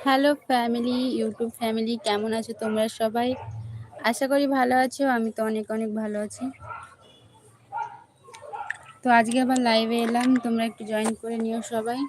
Hello family YouTube family কেমন আছো তোমরা সবাই? আশা করি ভালো আছো, আমি তো অনেক অনেক ভালো আছি। তো আজকে আবার লাইভে এলাম, তোমরা একটু জয়েন করে নিও সবাই।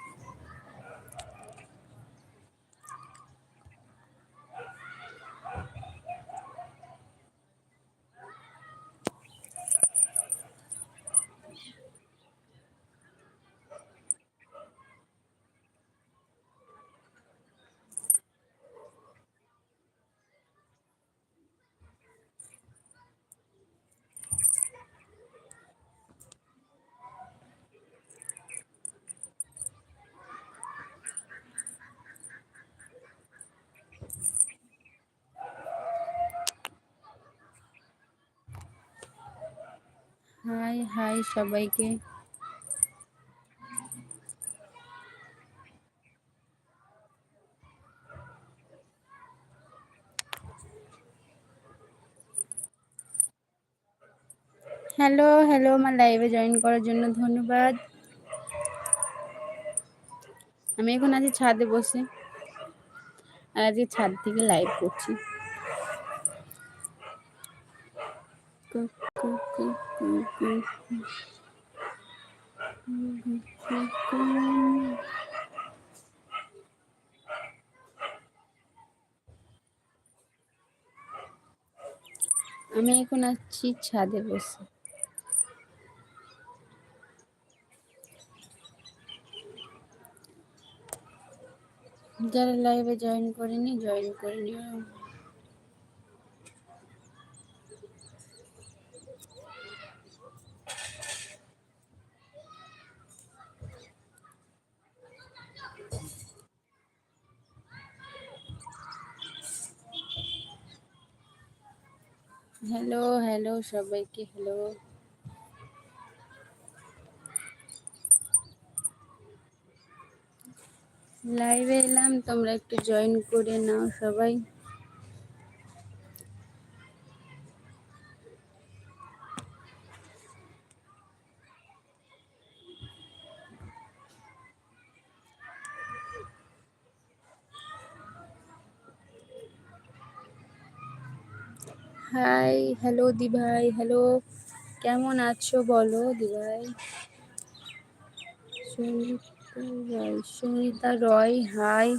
হাই সবাইকে। হ্যালো হ্যালো আমার লাইভে জয়েন করার জন্য ধন্যবাদ। আমি এখন আছি ছাদে বসে। আর আজকে ছাদ থেকে লাইভ করছি। আমি এখন আছি ছাদে বসে। যারা লাইভে জয়েন করেনি জয়েন করে নিও। হ্যালো হ্যালো সবাইকে হ্যালো লাইভে এলাম তোমরা একটু জয়েন করে নাও সবাই হাই হ্যালো দি ভাই হ্যালো কেমন আছো বলো দি ভাই সুনিতা রয় সুনিতা রয় হাই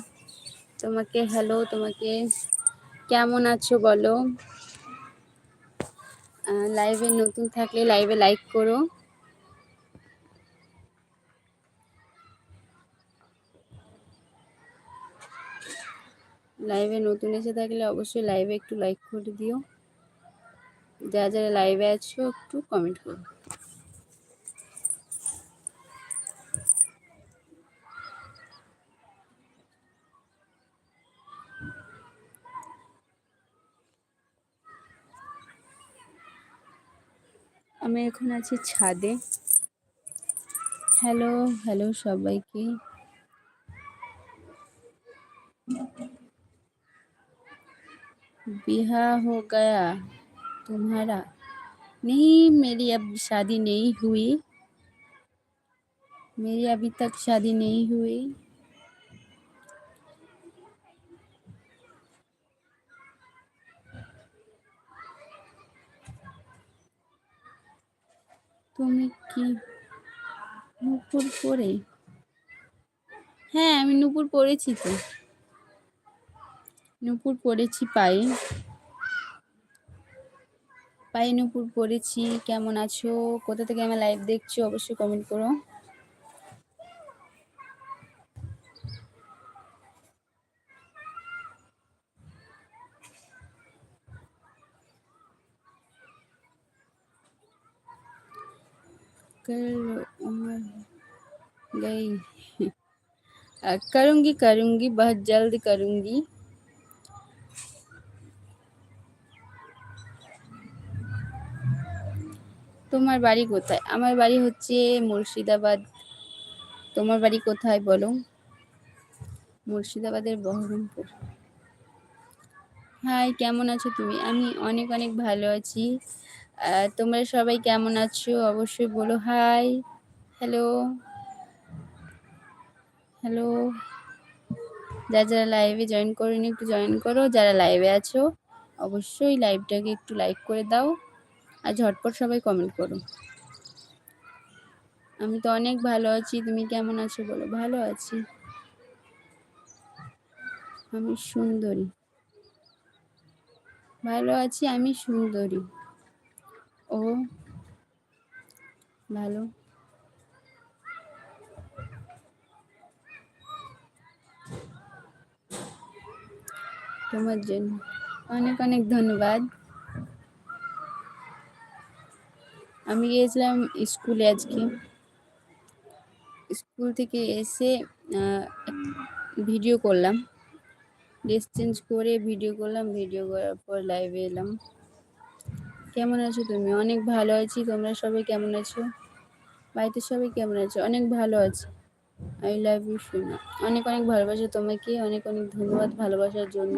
তোমাকে হ্যালো তোমাকে। কেমন আছো বলো? লাইভে নতুন থাকলে লাইভে লাইক করো। লাইভে নতুন এসে থাকলে অবশ্যই লাইভে একটু লাইক করে দিও। যারা যারা লাইভে আছো, একটু কমেন্ট করো। আমি এখন আছি ছাদে। হ্যালো হ্যালো সবাইকে। বিহা হো গয়া। तुम्हारा नहीं मेरी अब शादी नहीं हुई मेरी अभी तक शादी नहीं हुई তুমি কি নুপুর পরে হ্যাঁ আমি নুপুর পরেছি তো নুপুর পরেছি পায়ে পায়ে নুপুর পরেছি কেমন আছো কোথা থেকে আমার লাইভ দেখছো অবশ্যই কমেন্ট করো कर उम्र गई करूँगी करूँगी बहुत जल्द करूँगी তোমার বাড়ি কোথায়? আমার বাড়ি হচ্ছে মুর্শিদাবাদ। তোমার বাড়ি কোথায় বলো? মুর্শিদাবাদের বহরমপুর। হাই, কেমন আছো তুমি? আমি অনেক অনেক ভালো আছি। তোমরা সবাই কেমন আছো? অবশ্যই বলো হাই। হ্যালো। হ্যালো। যারা যারা লাইভে জয়েন করেনি, একটু জয়েন করো। যারা লাইভে আছো, অবশ্যই লাইভটাকে একটু লাইক করে দাও। আর ঝটপট সবাই কমেন্ট করো। আমি তো অনেক ভালো আছি, তুমি কেমন আছো বলো? ভালো আছি। আমি সুন্দরী। ভালো আছি, আমি সুন্দরী। ও, ভালো। তোমার জন্য অনেক অনেক ধন্যবাদ। আমি গিয়েছিলাম স্কুলে আজকে। স্কুল থেকে এসে ভিডিও করলাম। ড্রেস চেঞ্জ করে ভিডিও করলাম ভিডিও করার পর লাইভে এলাম। কেমন আছো তুমি? অনেক ভালো আছি। তোমরা সবাই কেমন আছো? বাড়িতে সবাই কেমন আছো? অনেক ভালো আছি। আই লাভ ইউ সোনা অনেক অনেক ভালোবাসা তোমাকে, অনেক অনেক ধন্যবাদ ভালোবাসার জন্য।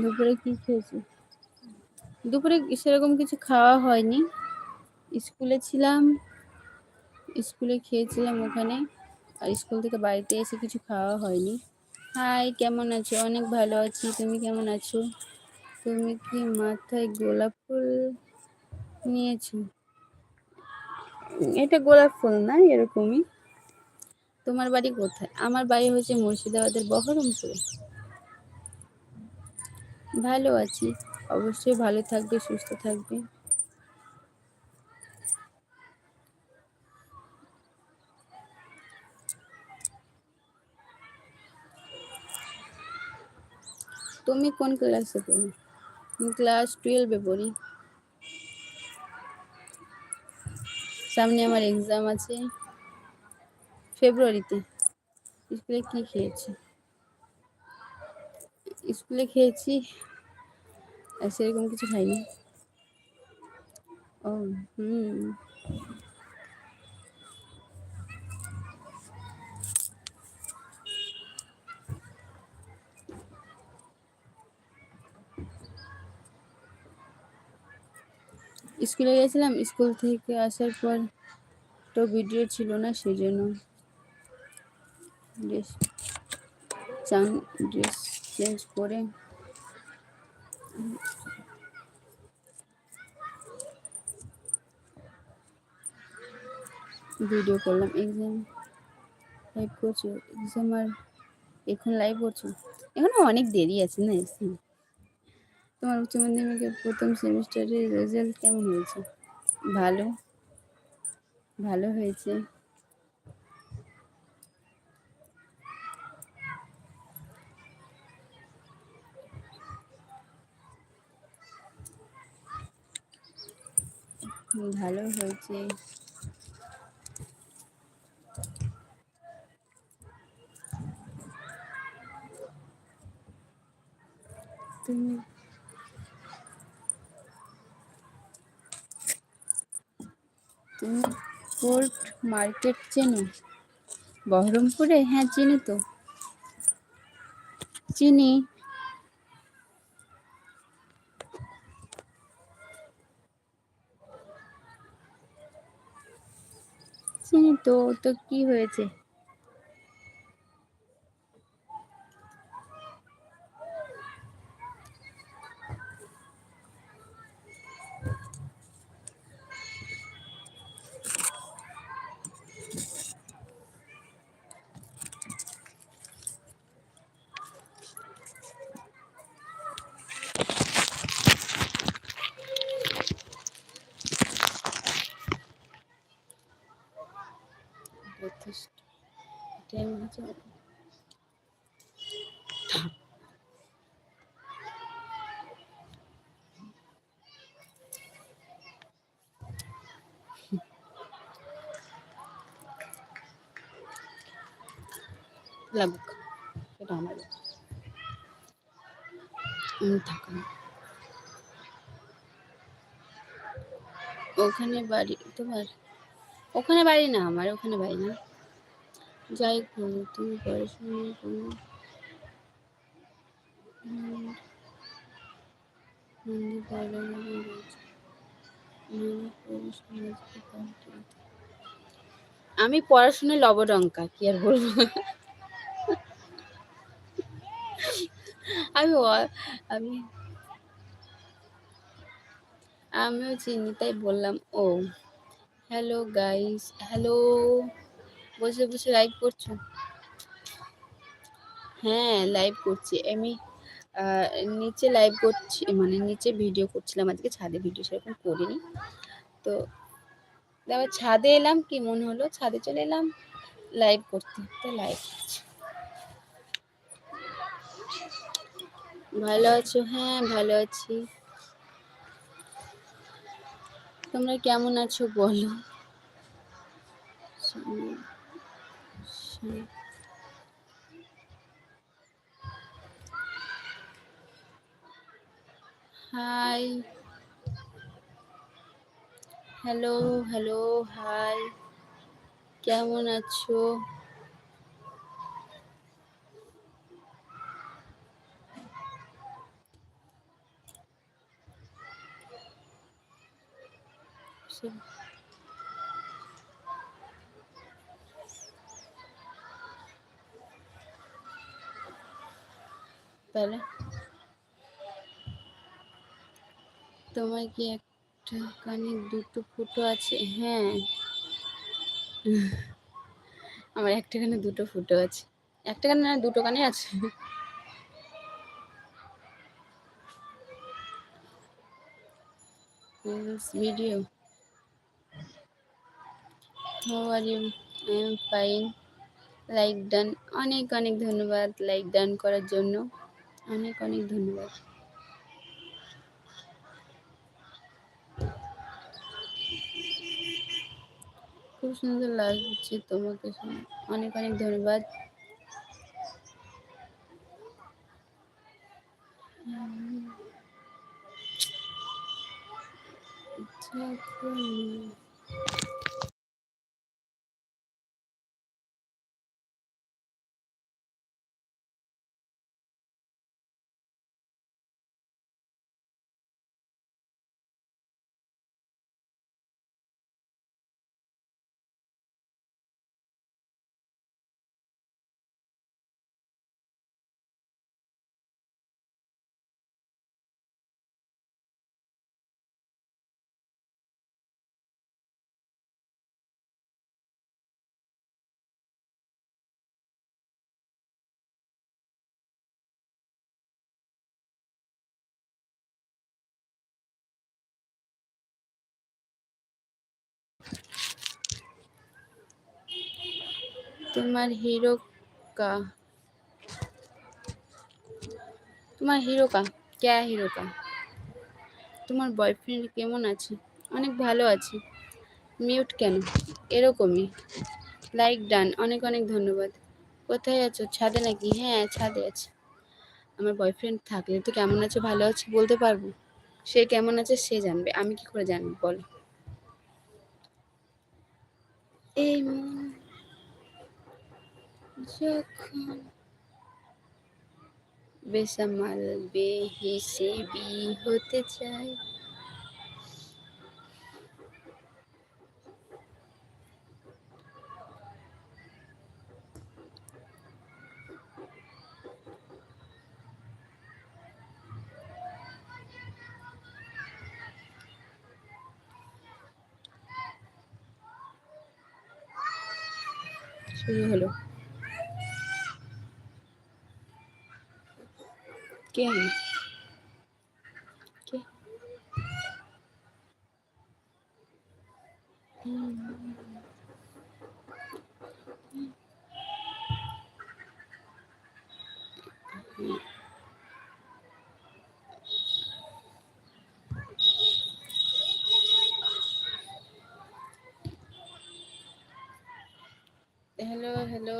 দুপুরে কি খেয়েছো? দুপুরে সেরকম কিছু খাওয়া হয়নি। স্কুলে ছিলাম স্কুলে খেয়েছিলাম ওখানে। আর স্কুল থেকে বাড়িতে এসে কিছু খাওয়া হয়নি। হাই কেমন আছো? অনেক ভালো আছি। তুমি কেমন আছো? তুমি কি মাথায় গোলাপ ফুল নিয়েছো? এটা গোলাপ ফুল না এরকমই। তোমার বাড়ি কোথায়? আমার বাড়ি হচ্ছে মুর্শিদাবাদের বহরমপুরে। ভালো আছি। অবশ্যই ভালো থাকবে, সুস্থ থাকবে। তুমি কোন ক্লাসে পড়ো? আমি ক্লাস টুয়েলভে পড়ি। সামনে আমার এক্সাম আছে ফেব্রুয়ারিতে। স্কুলে কি খেয়েছি? স্কুলে খেয়েছি সেরকম কিছু খাইনি। ও, হুম। স্কুলে গেছিলাম, স্কুল থেকে আসার পর তো ভিডিও ছিল না সেই জন্য ড্রেস চান ড্রেস চেঞ্জ করে ভিডিও করলাম এক্সাম লাইভ করছ এক্সাম আর এখন লাইভ করছ? এখনও অনেক দেরি আছে না এক্সাম তোমার উচ্চ মাধ্যমিকের প্রথম সেমিস্টারের রেজাল্ট কেমন হয়েছে? ভালো? ভালো হয়েছে? ভালো হয়েছে। তুমি তুমি কোর্ট মার্কেট চেনো? বহরমপুরে? হ্যাঁ চিনি তো। চিনি। চিনি তো তো কি হয়েছে? লাগুক এটা আমার আমি ওখানে বাড়ি তোমার ওখানে বাড়ি না আমার ওখানে বাড়ি না যাই করো তুমি পড়াশোনা complete। আমি পড়াশোনায় লবডঙ্কা কি আর বলব আমি আমি, আমিও চিনি, তাই বললাম, ও। হ্যালো গাইস হ্যালো বসে বসে লাইভ করছ? হ্যাঁ লাইভ করছি। আমি নিচে লাইভ করছি মানে নিচে ভিডিও করছিলাম, আজকে ছাদে ভিডিও সেরকম করিনি। তো আবার ছাদে এলাম, কি মনে হলো? ছাদে চলে এলাম লাইভ করতে তো লাইভ করছি। ভালো আছো? হ্যাঁ ভালো আছি। তোমরা কেমন আছো বলো। হাই। Hello hello, hi. কেমন আছো? সব- তাহলে তোমার কি একটা কানে দুটো ফুটো আছে? হ্যাঁ। আমার একটা কানে দুটো ফুটো আছে। একটা কানে না, দুটো কানে আছে। Video how are you I am fine like done অনেক অনেক ধন্যবাদ লাইক ডান করার জন্য। অনেক অনেক ধন্যবাদ। খুব সুন্দর লাগছে তোমাকে অনেক অনেক ধন্যবাদ। যখন তোমার হিরো কা? তোমার হিরো কা? ক্যা হিরো কা? তোমার বয়ফ্রেন্ড কেমন আছে? অনেক ভালো আছে। মিউট কেন? এরকমই। লাইক ডান অনেক অনেক ধন্যবাদ। কোথায় আছো? ছাদে নাকি? হ্যাঁ ছাদে আছে। আমার বয়ফ্রেন্ড থাকলে তো কেমন আছে, ভালো আছে বলতে পারব? সে কেমন আছে সে জানবে। আমি কি করে জানব? বলো। এই যখন বেসামাল বেহিসেবি হতে চাই শুরু হলো কে আমি কে হ্যালো হ্যালো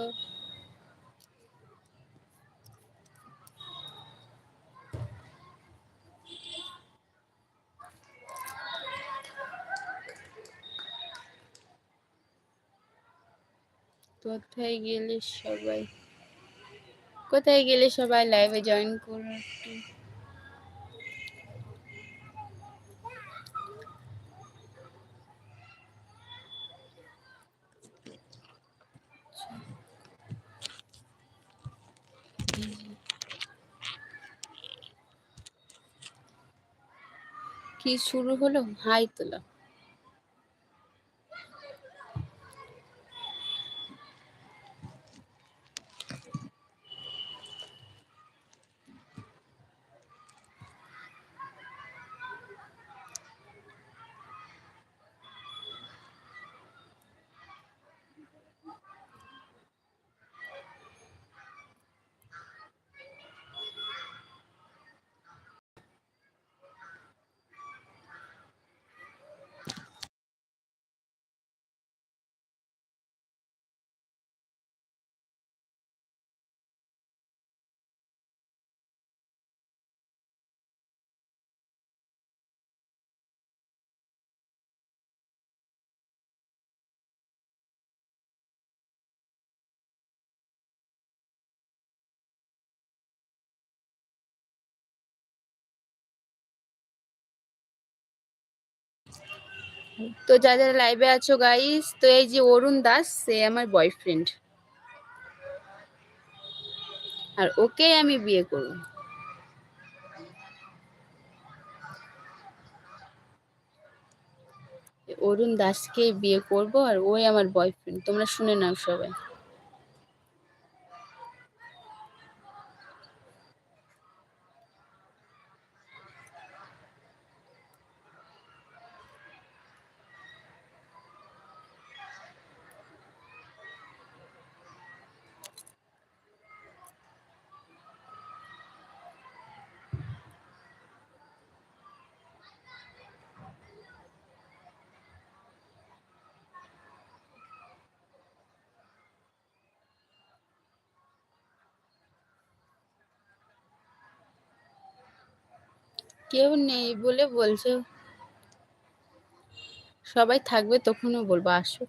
কোথায় গেলে সবাই কোথায় গেলে সবাই লাইভে জয়েন করো কি শুরু হলো? হাই তোলা। তো যারা যারা লাইভে আছো গাইস তো এই যে অরুণ দাস, সে আমার বয়ফ্রেন্ড আর ওকে আমি বিয়ে করব। অরুণ দাসকে বিয়ে করব আর ওই আমার বয়ফ্রেন্ড তোমরা শুনে নাও সবাই। কেউ নেই বলে বলছে। সবাই থাকবে তখনও বলব আসো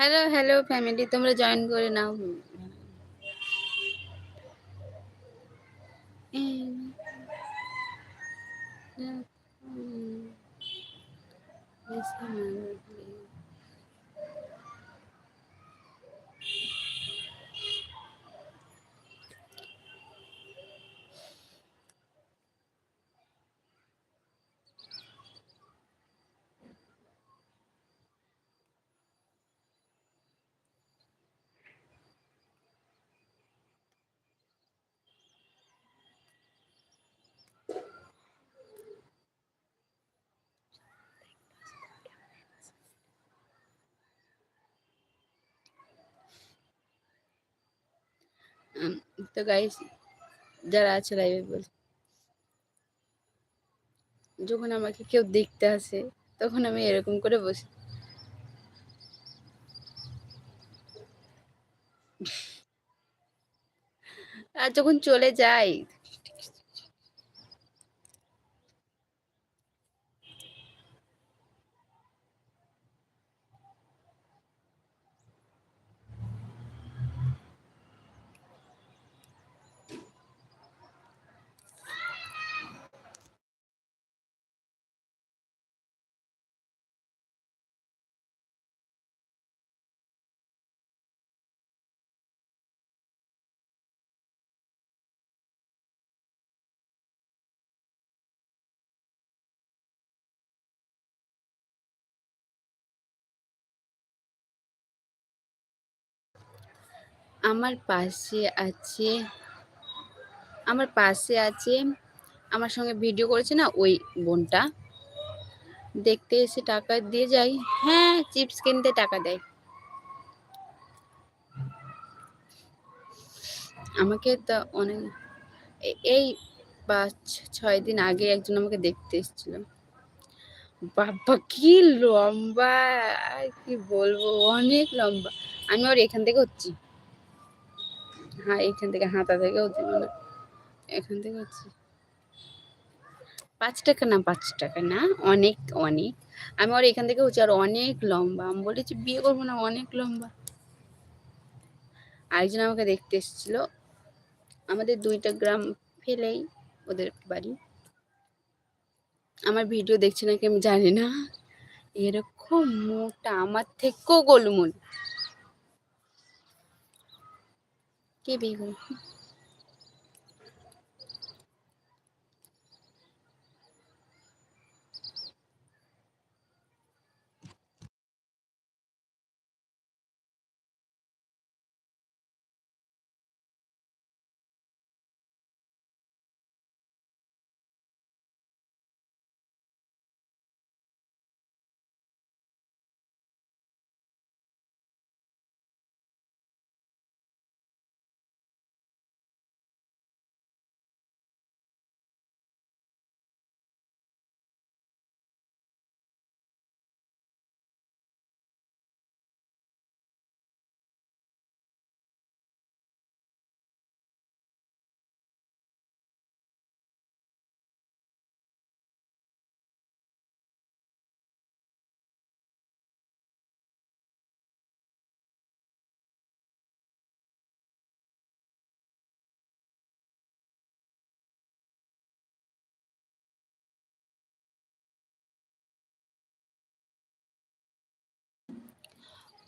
হ্যালো হ্যালো ফ্যামিলি তোমরা জয়েন করে নাও। উম, তো গাইস যারা আছে লাইভে বল। যখন আমাকে কেউ দেখতে আসে, তখন আমি এরকম করে বসি। আর যখন চলে যাই আমার পাশে আছে, আমার পাশে আছে, আমার সঙ্গে ভিডিও করেছে না ওই বোনটা। দেখতে এসে টাকা দিয়ে যাই হ্যাঁ চিপস কিনতে টাকা দেয়। আমাকে তো অনেক এই পাঁচ, ছয় দিন আগে একজন আমাকে দেখতে এসেছিল। বাবা, কি লম্বা কি বলব, অনেক লম্বা। আমি ওর এখান থেকে হচ্ছি। হ্যাঁ এখান থেকে হাতা থেকে হচ্ছে মানে এখান থেকে হচ্ছে পাঁচ টাকা না, পাঁচ টাকা না, অনেক অনেক। আমি ওর এখান থেকে হচ্ছে আর অনেক লম্বা। আমি বলেছি, বিয়ে করব না, অনেক লম্বা। আরেকজন আমাকে দেখতে এসেছিল। আমাদের দুইটা গ্রাম ফেলেই ওদের বাড়ি। আমার ভিডিও দেখছে নাকি আমি জানি না। এরকম মোটা, আমার থেকেও গোলমোল। কে বিয়ে করে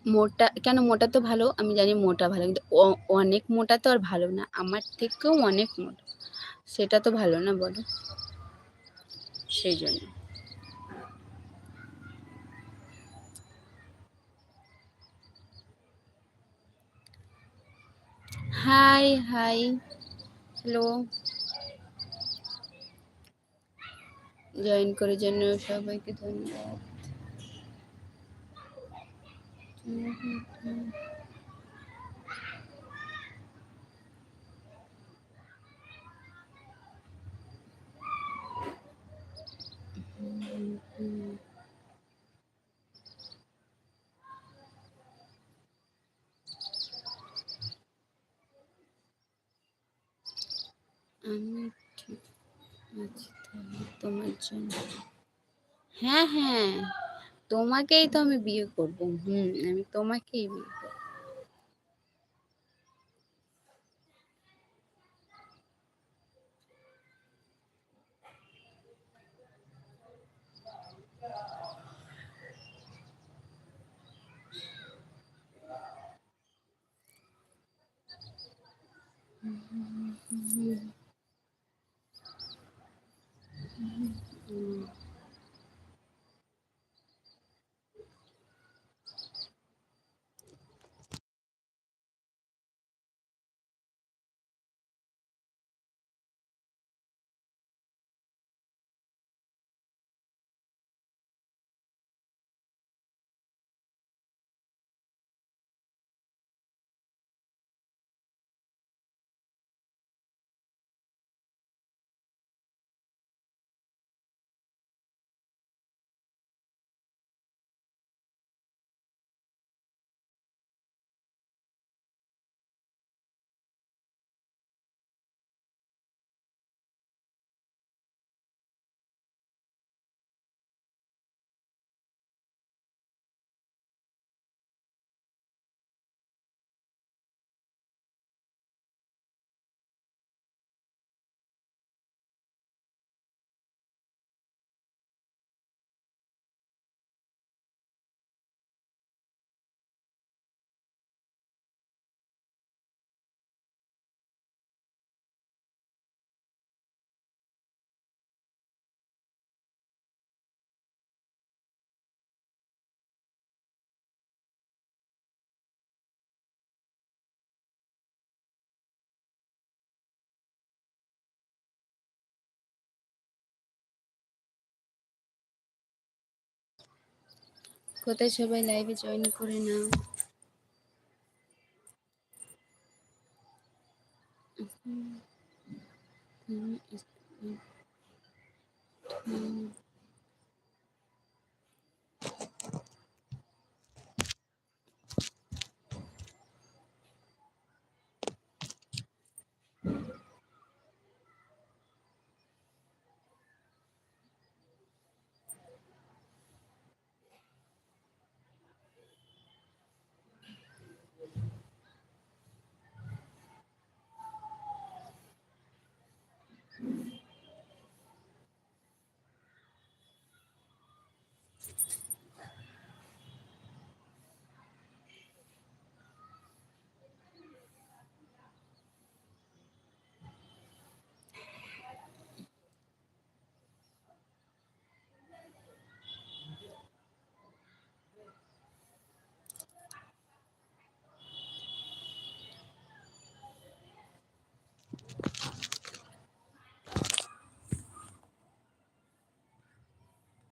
মোটা, কেন মোটা তো ভালো? আমি জানি মোটা ভালো, কিন্তু অনেক মোটা তো আর ভালো না। আমার থেকেও অনেক মোটা। সেটা তো ভালো না বলো? সেই জন্য। High high. হ্যালো। জয়েন করার জন্য সবাইকে ধন্যবাদ। আমি ঠিক আছি তাহলে তোমার জন্য। হ্যাঁ হ্যাঁ। তোমাকেই তো আমি বিয়ে করব। হুম আমি তোমাকেই বিয়ে কোথায় সবাই লাইভে জয়েন করে নাও হুম, হুম।